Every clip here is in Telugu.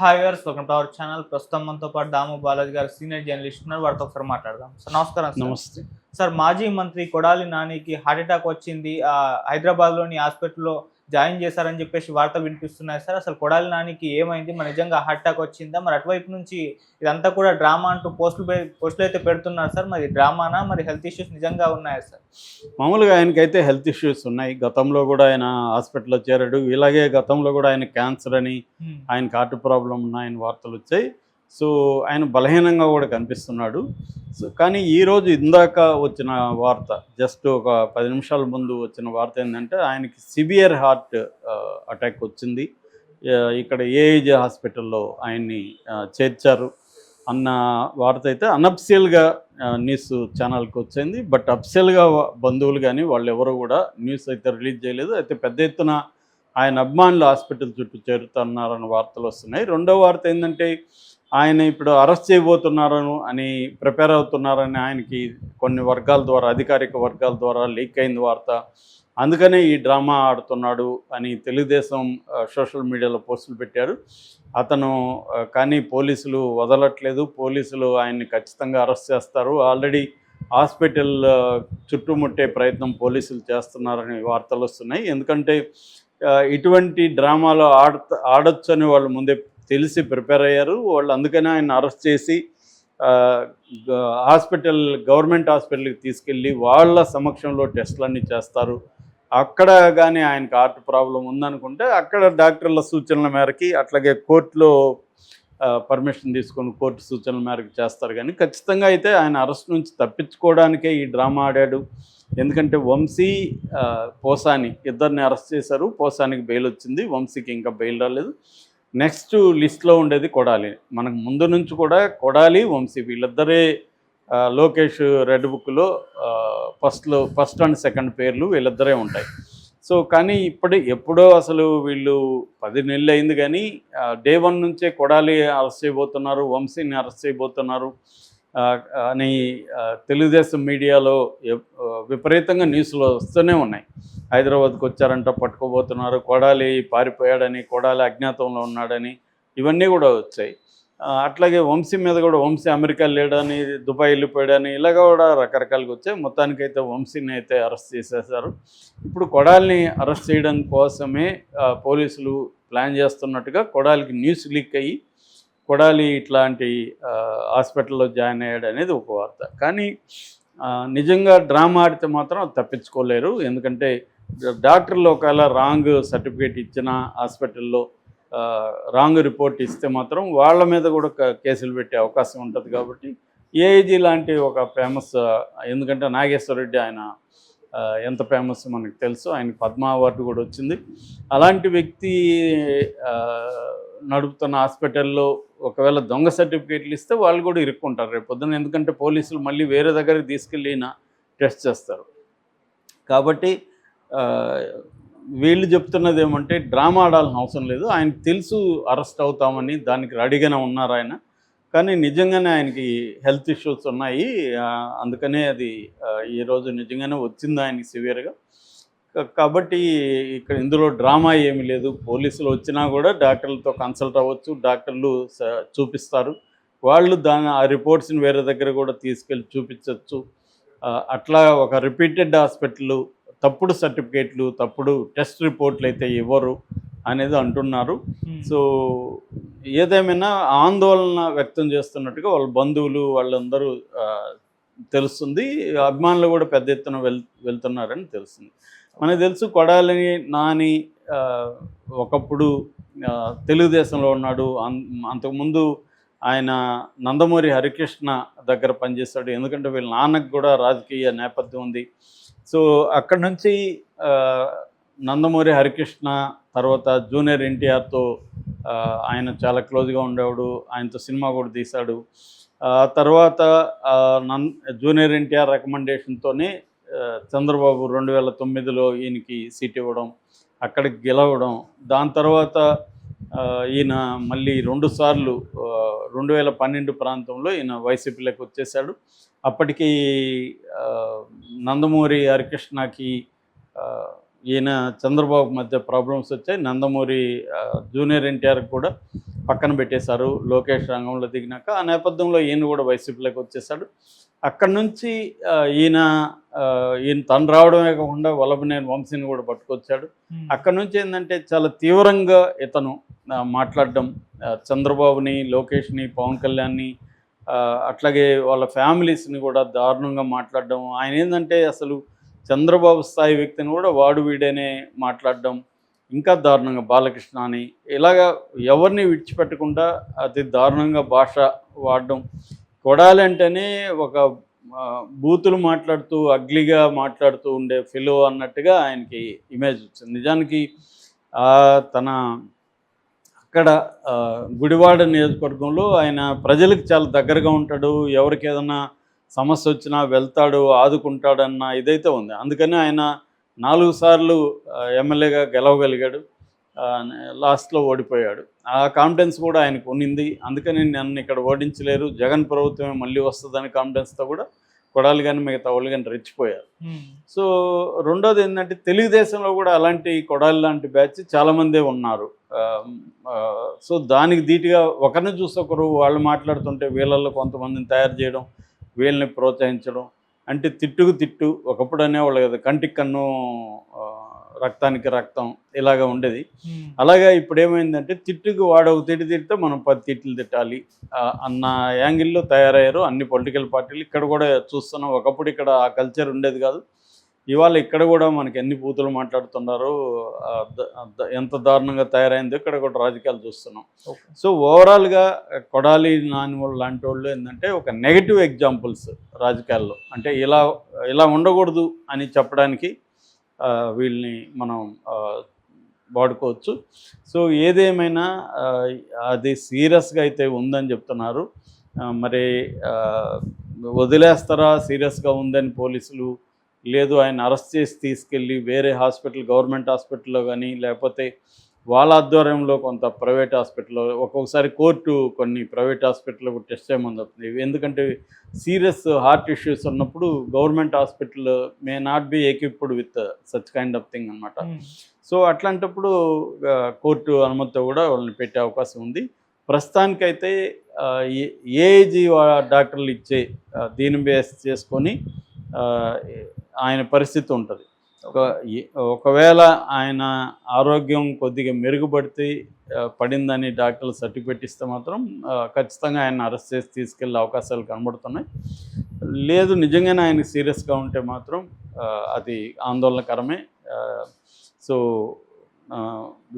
హాయ్ గారు వెల్కమ్ టు అవర్ ఛానల్ ప్రస్తుతం మనతో పాటు దాము బాలాజీ గారు సీనియర్ జర్నలిస్ట్ ఉన్నారు. వారితో ఒకసారి మాట్లాడదాం. సార్ నమస్కారం సార్. నమస్తే. సార్ మాజీ మంత్రి కొడాలి నానికి హార్ట్ అటాక్ వచ్చింది. హైదరాబాద్లోని హాస్పిటల్లో జాయిన్ చేశారని చెప్పేసి వార్తలు వినిపిస్తున్నాయి సార్. అసలు కొడాలి నానికి ఏమైంది? మరి నిజంగా హార్ట్ అటాక్ వచ్చిందా? మరి అటువైపు నుంచి ఇదంతా కూడా డ్రామా అంటూ పోస్టులు పోస్టులు అయితే పెడుతున్నారు సార్. మరి డ్రామానా? మరి హెల్త్ ఇష్యూస్ నిజంగా ఉన్నాయా సార్? మామూలుగా ఆయనకైతే హెల్త్ ఇష్యూస్ ఉన్నాయి. గతంలో కూడా ఆయన హాస్పిటల్లో చేరాడు. ఇలాగే గతంలో కూడా ఆయన క్యాన్సర్ అని. ఆయనకి హార్ట్ ప్రాబ్లం ఉన్నాయని వార్తలు వచ్చాయి. సో ఆయన బలహీనంగా కూడా కనిపిస్తున్నాడు. సో కానీ ఈరోజు ఇందాక వచ్చిన వార్త జస్ట్ ఒక పది నిమిషాల ముందు వచ్చిన వార్త ఏంటంటే ఆయనకి సివియర్ హార్ట్ అటాక్ వచ్చింది. ఇక్కడ ఏఏజే హాస్పిటల్లో ఆయన్ని చేర్చారు అన్న వార్త అయితే అనప్సియల్గా న్యూస్ ఛానల్కి వచ్చింది. బట్ అప్సియల్గా బంధువులు కానీ వాళ్ళు ఎవరు కూడా న్యూస్ అయితే రిలీజ్ చేయలేదు. అయితే పెద్ద ఎత్తున ఆయన అభిమానులు హాస్పిటల్ చుట్టూ చేరుతున్నారన్న వార్తలు వస్తున్నాయి. రెండో వార్త ఏంటంటే ఆయన ఇప్పుడు అరెస్ట్ చేయబోతున్నారను అని ప్రిపేర్ అవుతున్నారని ఆయనకి కొన్ని వర్గాల ద్వారా అధికారిక వర్గాల ద్వారా లీక్ అయింది వార్త. అందుకనే ఈ డ్రామా ఆడుతున్నాడు అని తెలుగుదేశం సోషల్ మీడియాలో పోస్టులు పెట్టారు. అతను కానీ పోలీసులు వదలట్లేదు. పోలీసులు ఆయన్ని ఖచ్చితంగా అరెస్ట్ చేస్తారు. ఆల్రెడీ హాస్పిటల్ చుట్టుముట్టే ప్రయత్నం పోలీసులు చేస్తున్నారని వార్తలు వస్తున్నాయి. ఎందుకంటే ఇటువంటి డ్రామాలో ఆడ ఆడొచ్చు అని వాళ్ళు ముందే తెలిసి ప్రిపేర్ అయ్యారు. వాళ్ళు అందుకనే ఆయన అరెస్ట్ చేసి హాస్పిటల్ గవర్నమెంట్ హాస్పిటల్కి తీసుకెళ్ళి వాళ్ళ సమక్షంలో టెస్టులన్నీ చేస్తారు. అక్కడ కానీ ఆయనకు హార్ట్ ప్రాబ్లం ఉందనుకుంటే అక్కడ డాక్టర్ల సూచనల మేరకి అట్లాగే కోర్టులో పర్మిషన్ తీసుకొని కోర్టు సూచనల మేరకు చేస్తారు కానీ ఖచ్చితంగా అయితే ఆయన అరెస్ట్ నుంచి తప్పించుకోవడానికే ఈ డ్రామా ఆడాడు. ఎందుకంటే వంశీ పోసాని ఇద్దరిని అరెస్ట్ చేశారు. పోసానికి బెయిల్ వచ్చింది. వంశీకి ఇంకా బెయిల్ రాలేదు. నెక్స్ట్ లిస్ట్లో ఉండేది కొడాలి. మనకు ముందు నుంచి కూడా కొడాలి వంశీ. వీళ్ళిద్దరే లోకేష్ రెడ్ బుక్లో ఫస్ట్లో ఫస్ట్ అండ్ సెకండ్ పేర్లు వీళ్ళిద్దరే ఉంటాయి. సో కానీ ఇప్పుడు ఎప్పుడో అసలు వీళ్ళు పది నెలలు అయింది కానీ డే వన్ నుంచే కొడాలి అరెస్ట్ చేయబోతున్నారు వంశీని అరెస్ట్ చేయబోతున్నారు అని తెలుగుదేశం మీడియాలో విపరీతంగా న్యూస్లో వస్తూనే ఉన్నాయి. హైదరాబాద్కి వచ్చారంట పట్టుకోబోతున్నారు కొడాలి పారిపోయాడని కొడాలి అజ్ఞాతంలో ఉన్నాడని ఇవన్నీ కూడా వచ్చాయి. అట్లాగే వంశీ మీద కూడా వంశీ అమెరికా లేడని దుబాయ్ వెళ్ళిపోయాడని ఇలాగ కూడా రకరకాలుగా వచ్చాయి. మొత్తానికైతే వంశీని అయితే అరెస్ట్ చేసేసారు ఇప్పుడు కొడాల్ని అరెస్ట్ చేయడం కోసమే పోలీసులు ప్లాన్ చేస్తున్నట్టుగా కొడాలికి న్యూస్ లీక్ అయ్యి కొడాలి ఇట్లాంటి హాస్పిటల్లో జాయిన్ అయ్యాడు అనేది ఒక వార్త. కానీ నిజంగా డ్రామా ఆడితే మాత్రం తప్పించుకోలేరు. ఎందుకంటే డాక్టర్లు ఒకవేళ రాంగ్ సర్టిఫికేట్ ఇచ్చిన హాస్పిటల్లో రాంగ్ రిపోర్ట్ ఇస్తే మాత్రం వాళ్ళ మీద కూడా కేసులు పెట్టే అవకాశం ఉంటుంది కాబట్టి ఏఐజీ లాంటి ఒక ఫేమస్ ఎందుకంటే నాగేశ్వర రెడ్డి ఆయన ఎంత ఫేమస్ మనకు తెలుసు ఆయన పద్మ అవార్డు కూడా వచ్చింది. అలాంటి వ్యక్తి నడుపుతున్న హాస్పిటల్లో ఒకవేళ దొంగ సర్టిఫికేట్లు ఇస్తే వాళ్ళు కూడా ఇరుక్కుంటారు రేపు పొద్దున ఎందుకంటే పోలీసులు మళ్ళీ వేరే దగ్గరికి తీసుకెళ్ళినా టెస్ట్ చేస్తారు. కాబట్టి వీళ్ళు చెప్తున్నది ఏమంటే డ్రామా ఆడాల్సిన అవసరం లేదు. ఆయన తెలుసు అరెస్ట్ అవుతామని దానికి రెడీగానే ఉన్నారు ఆయన. కానీ నిజంగానే ఆయనకి హెల్త్ ఇష్యూస్ ఉన్నాయి. అందుకనే అది ఈరోజు నిజంగానే వచ్చింది ఆయనకి సివియర్గా. కాబట్టి ఇక్కడ ఇందులో డ్రామా ఏమి లేదు. పోలీసులు వచ్చినా కూడా డాక్టర్లతో కన్సల్ట్ అవ్వచ్చు. డాక్టర్లు చూపిస్తారు. వాళ్ళు దాని ఆ రిపోర్ట్స్ని వేరే దగ్గర కూడా తీసుకెళ్ళి చూపించవచ్చు అట్లా ఒక రిపీటెడ్ హాస్పిటల్ తప్పుడు సర్టిఫికేట్లు తప్పుడు టెస్ట్ రిపోర్ట్లు అయితే ఇవ్వరు అనేది అంటున్నారు. హ్మ్. సో ఏదేమైనా ఆందోళన వ్యక్తం చేస్తున్నట్టుగా వాళ్ళ బంధువులు వాళ్ళందరూ తెలుస్తుంది. అభిమానులు కూడా పెద్ద ఎత్తున వెల్ వెళ్తున్నారని తెలుస్తుంది. మనకు తెలుసు కొడాలని నాని ఒకప్పుడు తెలుగుదేశంలో ఉన్నాడు. అన్- అంతకుముందు ఆయన నందమూరి హరికృష్ణ దగ్గర పనిచేస్తాడు ఎందుకంటే వీళ్ళ నాన్నకు కూడా రాజకీయ నేపథ్యం ఉంది. సో అక్కడి నుంచి నందమూరి హరికృష్ణ తర్వాత జూనియర్ ఎన్టీఆర్తో ఆయన చాలా క్లోజ్గా ఉండేవాడు ఆయనతో సినిమా కూడా తీశాడు. తర్వాత నన్ జూనియర్ ఎన్టీఆర్ రికమెండేషన్తోనే చంద్రబాబు రెండు వేల తొమ్మిదిలో ఈయనకి సీట్ ఇవ్వడం అక్కడికి గెలవడం దాని తర్వాత ఈయన మళ్ళీ రెండు సార్లు రెండు వేల పన్నెండు ప్రాంతంలో ఈయన వైసీపీలోకి వచ్చేసాడు అప్పటికి నందమూరి హరికృష్ణకి ఈయన చంద్రబాబు మధ్య ప్రాబ్లమ్స్ వచ్చాయి. నందమూరి జూనియర్ ఎన్టీఆర్ కూడా పక్కన పెట్టేశారు. లోకేష్ రంగంలో దిగినాక ఆ నేపథ్యంలో ఈయన కూడా వైసీపీలోకి వచ్చేసాడు అక్కడి నుంచి ఈయన ఈయన తను రావడమే కాకుండా వల్లభనేని వంశీని కూడా పట్టుకొచ్చాడు. అక్కడ నుంచి ఏంటంటే చాలా తీవ్రంగా ఇతను మాట్లాడడం చంద్రబాబుని లోకేష్ని పవన్ కళ్యాణ్ని అట్లాగే వాళ్ళ ఫ్యామిలీస్ని కూడా దారుణంగా మాట్లాడడం. ఆయన ఏంటంటే అసలు చంద్రబాబు స్థాయి వ్యక్తిని కూడా వాడు వీడేనే మాట్లాడడం ఇంకా దారుణంగా బాలకృష్ణ అని ఇలాగా ఎవరిని విడిచిపెట్టకుండా అతి దారుణంగా భాష వాడడం కొడాలి అంటేనే ఒక బూతులు మాట్లాడుతూ అగ్లిగా మాట్లాడుతూ ఉండే ఫిలో అన్నట్టుగా ఆయనకి ఇమేజ్ వచ్చింది. నిజానికి తన అక్కడ గుడివాడ నియోజకవర్గంలో ఆయన ప్రజలకు చాలా దగ్గరగా ఉంటాడు. ఎవరికి ఏదైనా సమస్య వచ్చినా వెళ్తాడు ఆదుకుంటాడన్న ఇదైతే ఉంది. అందుకని ఆయన నాలుగు సార్లు ఎమ్మెల్యేగా గెలవగలిగాడు. లాస్ట్లో ఓడిపోయాడు. ఆ కాన్ఫిడెన్స్ కూడా ఆయనకు ఉన్నింది. అందుకని నన్ను ఇక్కడ ఓడించలేరు. జగన్ ప్రభుత్వమే మళ్ళీ వస్తుందని కాన్ఫిడెన్స్తో కూడా కొడాలి కానీ మిగతా వాళ్ళు కానీ రెచ్చిపోయారు. సో రెండోది ఏంటంటే తెలుగుదేశంలో కూడా అలాంటి కొడాలి లాంటి బ్యాచ్ చాలామందే ఉన్నారు. సో దానికి ధీటుగా ఒకరిని చూసి ఒకరు వాళ్ళు మాట్లాడుతుంటే వీళ్ళల్లో కొంతమందిని తయారు చేయడం వీళ్ళని ప్రోత్సహించడం అంటే తిట్టుకు తిట్టు ఒకప్పుడు అనేవాళ్ళు కదా కంటికి కన్ను రక్తానికి రక్తం ఇలాగా ఉండేది. అలాగా ఇప్పుడు ఏమైందంటే తిట్టుకు వాడు ఒక తిట్టి తిడితే మనం పది తిట్లు తిట్టాలి. అన్న యాంగిల్లో తయారయ్యారు అన్ని పొలిటికల్ పార్టీలు. ఇక్కడ కూడా చూస్తున్నాం ఒకప్పుడు ఇక్కడ ఆ కల్చర్ ఉండేది కాదు. ఇవాళ ఇక్కడ కూడా మనకి ఎన్ని బూతులు మాట్లాడుతున్నారో ఎంత దారుణంగా తయారైందో ఇక్కడ కూడా రాజకీయాలు చూస్తున్నాం. సో ఓవరాల్గా కొడాలి నాని లాంటి వాళ్ళు ఏంటంటే ఒక నెగటివ్ ఎగ్జాంపుల్స్ రాజకీయాల్లో. అంటే ఇలా ఇలా ఉండకూడదు అని చెప్పడానికి వీళ్ళని మనం వాడుకోవచ్చు. సో ఏదేమైనా అది సీరియస్గా అయితే ఉందని చెప్తున్నారు. మరి వదిలేస్తారా సీరియస్గా ఉందని పోలీసులు లేదు ఆయన అరెస్ట్ చేసి తీసుకెళ్ళి వేరే హాస్పిటల్ గవర్నమెంట్ హాస్పిటల్లో కానీ లేకపోతే వాళ్ళ ఆధ్వర్యంలో కొంత ప్రైవేట్ హాస్పిటల్లో ఒక్కొక్కసారి కోర్టు కొన్ని ప్రైవేట్ హాస్పిటల్లో టెస్ట్ చేయమని చెప్తుంది. ఎందుకంటే సీరియస్ హార్ట్ ఇష్యూస్ ఉన్నప్పుడు government hospital may not be equipped with such kind of thing అనమాట సో అట్లాంటప్పుడు కోర్టు అనుమతితో కూడా వాళ్ళని పెట్టే అవకాశం ఉంది. ప్రస్తుతానికైతే ఏజీ డాక్టర్లు ఇచ్చే దీని బేస్ చేసుకొని ఆయన పరిస్థితి ఉంటుంది. ఒక ఒకవేళ ఆయన ఆరోగ్యం కొద్దిగా మెరుగుపడితే పడిందని డాక్టర్లు సర్టిఫికెట్ ఇస్తే మాత్రం ఖచ్చితంగా ఆయన అరెస్ట్ చేసి తీసుకెళ్ళే అవకాశాలు కనబడుతున్నాయి. లేదు నిజంగానే ఆయన సీరియస్గా ఉంటే మాత్రం అది ఆందోళనకరమే. సో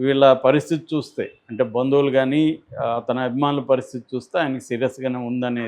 వీళ్ళ పరిస్థితి చూస్తే అంటే బంధువులు కానీ అతని అభిమానుల పరిస్థితి చూస్తే ఆయనకి సీరియస్గానే ఉందనే